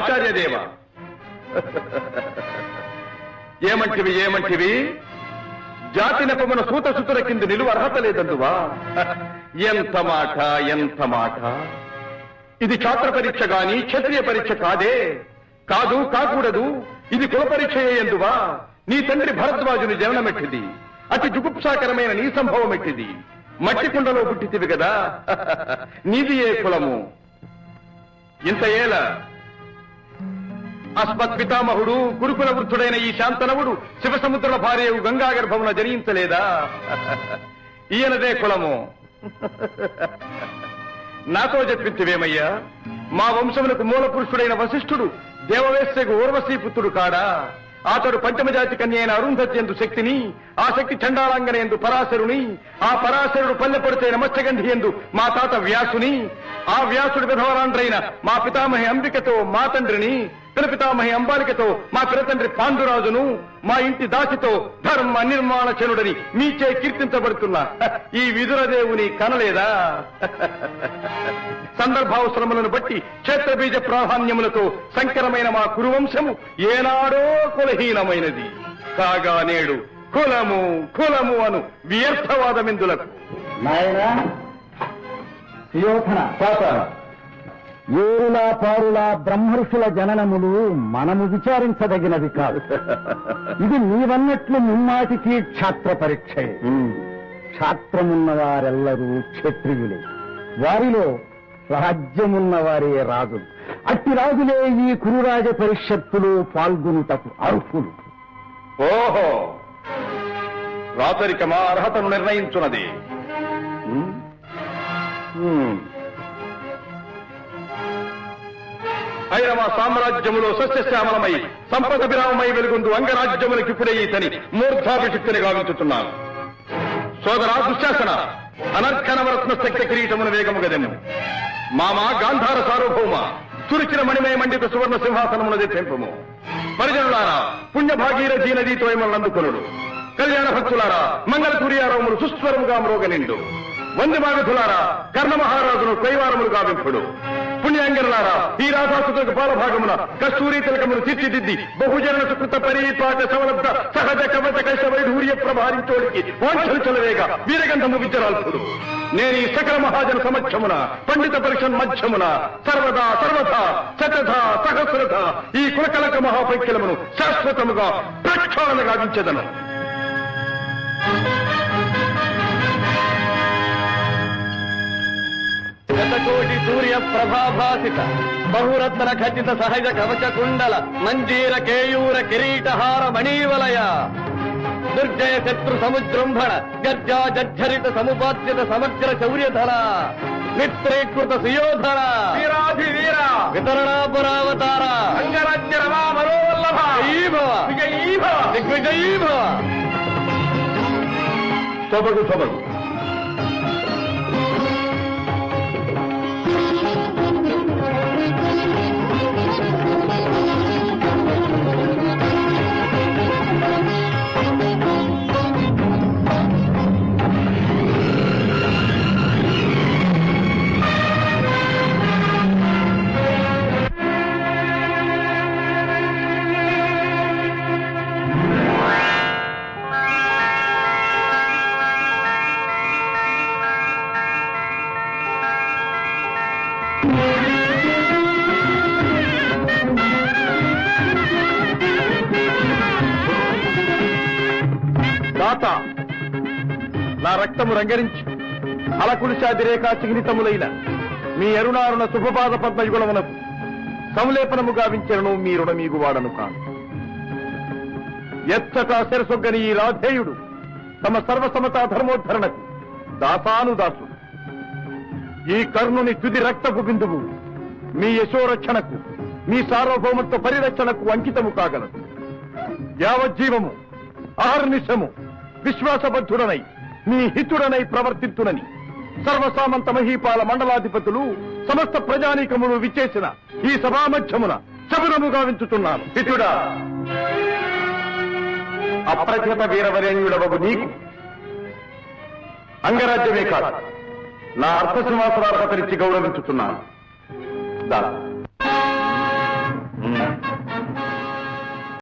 ఆచార్యదేవ. ఏమంటివి ఏమంటివి? జాతి నెపమున సూత సుతుల కింద నిలువ అర్హత లేదందువా? ఎంత మాట ఎంత మాట? ఇది ఛాత్ర పరీక్ష గాని క్షత్రియ పరీక్ష కాదే. కాదు కాకూడదు. ఇది కుల పరీక్ష ఎందువా? నీ తండ్రి భరద్వాజుని జననమెట్టిది. అతి జుగుప్సాకరమైన నీ సంభవం ఎట్టిది మట్టి కుండలో పుట్టితివి కదా నీది ఏ కులము? ఇంత ఏలా? అస్మత్ పితామహుడు గురుకుల వృద్ధుడైన ఈ శాంతనవుడు శివసముద్రుల భార్య గంగా గర్భమున జనించలేదా? ఈయనదే కులము. నాతో చెప్పించివేమయ్యా మా వంశములకు మూల పురుషుడైన వశిష్ఠుడు దేవవేశ్యకు ఊర్వశీ పుత్రుడు కాడా? అతడు పంచమజాతి కన్య అయిన అరుంధతి ఎందు శక్తిని ఆ శక్తి చండాలాంగన ఎందు పరాశరుని ఆ పరాశరుడు పల్లెపడితే నమస్తగంధి ఎందు మా తాత వ్యాసుని ఆ వ్యాసుడు విధవరాండ్రైన మా పితామహి అంబికతో మా తండ్రిని పిన అంబాలికతో మా పినతండ్రి పాండురాజును మా ఇంటి దాసితో ధర్మ నిర్మాణ చనుడని మీచే కీర్తించబడుతున్నా ఈ విదురదేవుని కనలేదా? సందర్భావసరములను బట్టి క్షేత్రబీజ ప్రాధాన్యములతో సంకరమైన మా కురువంశము ఏనాడో కులహీనమైనది. కాగా నేడు కులము కులము అను వ్యర్థవాదమిందులకు. నాయన సుయోధన ఏరుల పారుల బ్రహ్మర్షుల జననములు మనము విచారించదగినవి కాదు. ఇది నీవన్నట్లు ముమ్మాటికి క్షాత్ర పరీక్ష. క్షాత్రమున్న వారెల్లరూ క్షత్రియులే. వారిలో రాజ్యమున్న వారే రాజులు అట్టి రాజులే ఈ కురురాజ పరిషత్తులో పాల్గొనుటకు అర్హులు. ఓహో! రాతరికమా అర్హతను నిర్ణయించున్నది ఐరవ సామ్రాజ్యములో సస్యశ్యామలమై సంపద విరామమై వెలుగుండు అంగరాజ్యములకు ఇప్పుడే ఈతని మూర్ధాభిషిక్తిని గావించుతున్నాను. సోదర దుశ్శాసన అనర్ఘనవరత్న శక్తి కిరీటమును వేగము గదెము మామ గాంధార సార్వభౌమ తురిచిన మణిమయ మండిత సువర్ణ సింహాసనమునది తెంపము. పరిజనులారా పుణ్య భాగీరథీ నదీతో అందుకొనుడు కళ్యాణ భక్తులారా మంగళపురియారములు సుస్వరముగా మ్రోగనిండు. వంది మాగధులారా కర్ణ మహారాజును కైవారములు గావింపుడు. పుణ్యాంగనులారా ఈ రాధాసుకు పాలభాగమున కస్తూరి తిలకమును తీర్చిదిద్ది బహుజన సుకృత పరిపాట సవలబ్ధ సహజ కవచ కైశ వైఢూర్య ప్రభారించోడికి వాంఛలు చలవేగా వీరగంధము విద్యరాల్పుడు. నేను ఈ సకల మహాజన సమక్షమున పండిత పరిషన్ మధ్యమున సర్వదా సర్వథా సతథ సహస్రథ ఈ కులకలక మహాపైక్యలమును శాశ్వతముగా ప్రక్షాళన గావించదను. సూర్య ప్రభాభాసిత బహురత్న ఖచ్చిత సహజ కవచ కుండల మంజీర కేయూర కిరీటహార మణీవలయ. దుర్జయ శత్రు సముజృంభణ గర్జా జర్జరిత సముపాద్యత సమగ్ర శౌర్యధర మిత్రీకృత సుయోధర వీరాధి వీర వితరణాపురావతార. అంగరాజ్య రమా మనోవల్లభ. దిగ్విజయీభవ. దాత నా రక్తము రంగరించి అలకులిశాది రేఖా చిహ్నితములైన మీ అరుణారుణ శుభపాద పద్మయుగులమునకు సంలేపనము గావించను మీ రుణమీగు వాడను కాను. ఎచ్చట శిరసొగ్గని ఈ రాధేయుడు తమ సర్వసమతా ధర్మోద్ధరణకు దాసాను దాసుడు ఈ కర్ణుని తుది రక్తపు బిందువు మీ యశోరక్షణకు మీ సార్వభౌమత్వ పరిరక్షణకు అంకితము కాగలదు. యావజ్జీవము అహర్నిశము విశ్వాసబద్ధుడనై మీ హితుడనై ప్రవర్తిత్తుడని సర్వసామంత మహీపాల మండలాధిపతులు సమస్త ప్రజానీకములు విచ్చేసిన ఈ సభామధ్యమున శబరము గావించుతున్నాను హితుడా అప్రజ్ఞత వీరవరేణ్యుడవగు నీకు అంగరాజ్యమే కాదు. నా అర్థ సింహాసనార్హతనిచ్చి గౌరవించుతున్నాను. దా.